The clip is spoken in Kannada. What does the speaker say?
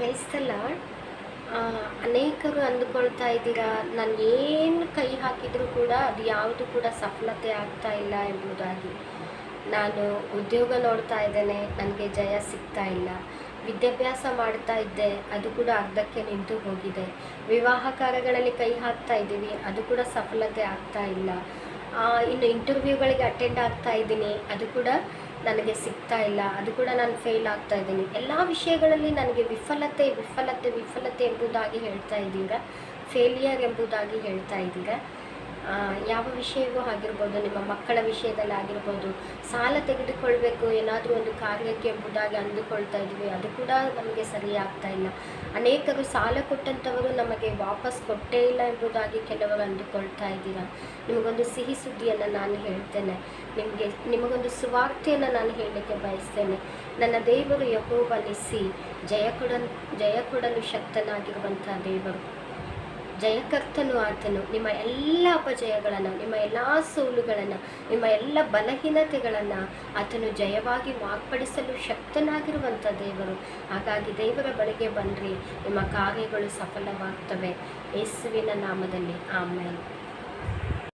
ಕ್ರೈಸ್ತಲ್ಲ ಅನೇಕರು ಅಂದುಕೊಳ್ತಾ ಇದ್ದೀರಾ? ನಾನು ಏನು ಕೈ ಹಾಕಿದರೂ ಕೂಡ ಅದು ಯಾವುದು ಕೂಡ ಸಫಲತೆ ಆಗ್ತಾ ಇಲ್ಲ ಎಂಬುದಾಗಿ. ನಾನು ಉದ್ಯೋಗ ನೋಡ್ತಾ ಇದ್ದೇನೆ, ನನಗೆ ಜಯ ಸಿಗ್ತಾ ಇಲ್ಲ. ವಿದ್ಯಾಭ್ಯಾಸ ಮಾಡ್ತಾ ಇದ್ದೆ, ಅದು ಕೂಡ ಅರ್ಧಕ್ಕೆ ನಿಂತು ಹೋಗಿದೆ. ವಿವಾಹ ಕಾರ್ಯಗಳಲ್ಲಿ ಕೈ ಹಾಕ್ತಾ ಇದ್ದೀವಿ, ಅದು ಕೂಡ ಸಫಲತೆ ಆಗ್ತಾ ಇಲ್ಲ. ಇನ್ನು ಇಂಟರ್ವ್ಯೂಗಳಿಗೆ ಅಟೆಂಡ್ ಆಗ್ತಾ ಇದ್ದೀನಿ, ಅದು ಕೂಡ ನನಗೆ ಸಿಗ್ತಾ ಇಲ್ಲ, ಅದು ಕೂಡ ನಾನು ಫೇಲ್ ಆಗ್ತಾ ಇದ್ದೀನಿ. ಎಲ್ಲ ವಿಷಯಗಳಲ್ಲಿ ನನಗೆ ವಿಫಲತೆ ವಿಫಲತೆ ವಿಫಲತೆ ಎಂಬುದಾಗಿ ಹೇಳ್ತಾ ಇದ್ದೀರಾ? ಫೇಲಿಯರ್ ಎಂಬುದಾಗಿ ಹೇಳ್ತಾ ಇದ್ದೀರಾ? ಯಾವ ವಿಷಯವೂ ಆಗಿರ್ಬೋದು, ನಿಮ್ಮ ಮಕ್ಕಳ ವಿಷಯದಲ್ಲಿ ಆಗಿರ್ಬೋದು, ಸಾಲ ತೆಗೆದುಕೊಳ್ಬೇಕು, ಏನಾದರೂ ಒಂದು ಕಾರ್ಯಕ್ಕೆ ಎಂಬುದಾಗಿ ಅಂದುಕೊಳ್ತಾ ಇದ್ವಿ, ಅದು ಕೂಡ ನಮಗೆ ಸರಿ ಆಗ್ತಾ ಇಲ್ಲ. ಅನೇಕರು ಸಾಲ ಕೊಟ್ಟಂಥವರು ನಮಗೆ ವಾಪಸ್ ಕೊಟ್ಟೇ ಇಲ್ಲ ಎಂಬುದಾಗಿ ಕೆಲವರು ಅಂದುಕೊಳ್ತಾ ಇದ್ದೀರಾ? ನಿಮಗೊಂದು ಸಿಹಿ ಸುದ್ದಿಯನ್ನು ನಾನು ಹೇಳ್ತೇನೆ. ನಿಮಗೆ, ನಿಮಗೊಂದು ಸುವಾರ್ತೆಯನ್ನು ನಾನು ಹೇಳಲಿಕ್ಕೆ ಬಯಸ್ತೇನೆ. ನನ್ನ ದೇವರು ಯಹೋ ಬಲಿಸಿ ಜಯ ಕೊಡ ಜಯ ಕೊಡಲು ಶಕ್ತನಾಗಿರುವಂಥ ದೇವರು. ಜಯಕರ್ತನು ಆತನು. ನಿಮ್ಮ ಎಲ್ಲ ಅಪಜಯಗಳನ್ನು, ನಿಮ್ಮ ಎಲ್ಲ ಸೋಲುಗಳನ್ನು, ನಿಮ್ಮ ಎಲ್ಲ ಬಲಹೀನತೆಗಳನ್ನು ಆತನು ಜಯವಾಗಿ ಮಾರ್ಪಡಿಸಲು ಶಕ್ತನಾಗಿರುವಂಥ ದೇವರು. ಹಾಗಾಗಿ ದೇವರ ಬಳಿಗೆ ಬನ್ನಿರಿ ನಿಮ್ಮ ಕಾರ್ಯಗಳು ಸಫಲವಾಗ್ತವೆ. ಯೇಸುವಿನ ನಾಮದಲ್ಲಿ. ಆಮೇಲೆ